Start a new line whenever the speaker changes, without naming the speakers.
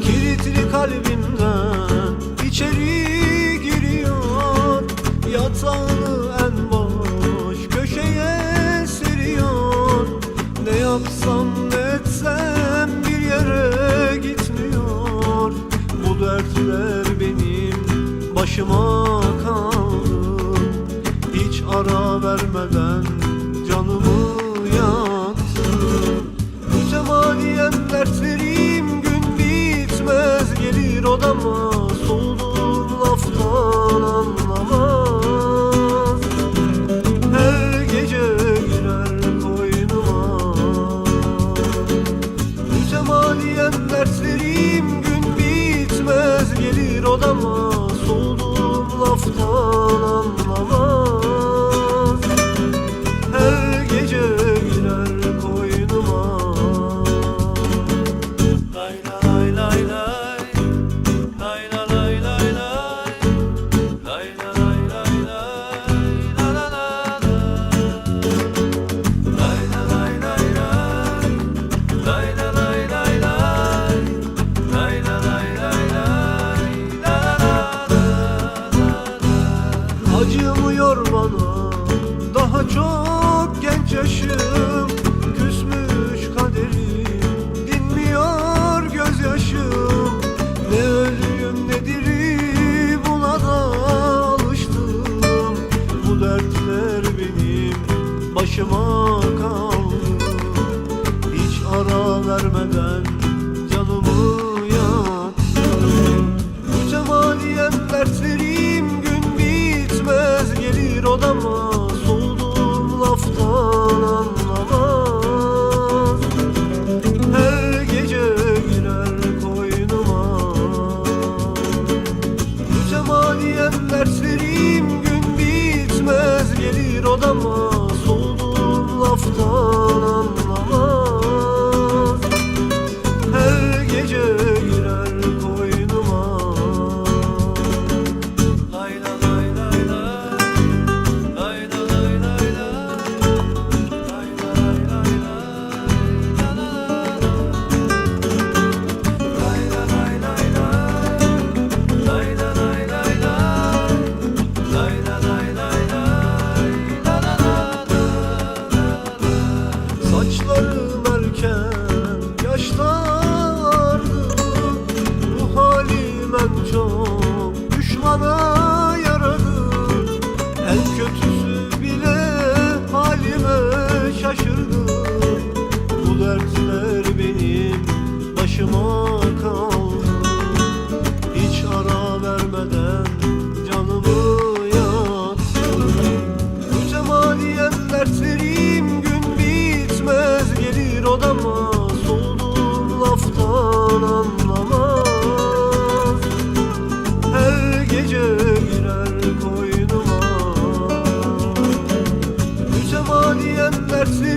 Kilitli kalbimden içeri giriyor. Yatağını en boş köşeye seriyor. Ne yapsam ne etsem bir yere gitmiyor. Bu dertler benim başıma kaldı. Hiç ara vermeden Mütemadiyen dertlerim gün bitmez Gelir odama soğuduğum laftan anlamaz. Her gece girer koynuma. Mütemadiyen dertlerim gün Daha çok genç yaşım Küsmüş kaderim. Dinmiyor gözyaşım. Ne ne diri buna da alıştım. Bu dertler benim başıma kaldı. Hiç ara vermeden canımı yaktı. Mütemadiyen dertlerim bitmez Gelir Saçlarım erken yaşlandı Bu halim en çok düşmana yaradı En kötüsü bile halime şaşırdı Bu dertler benim başıma serce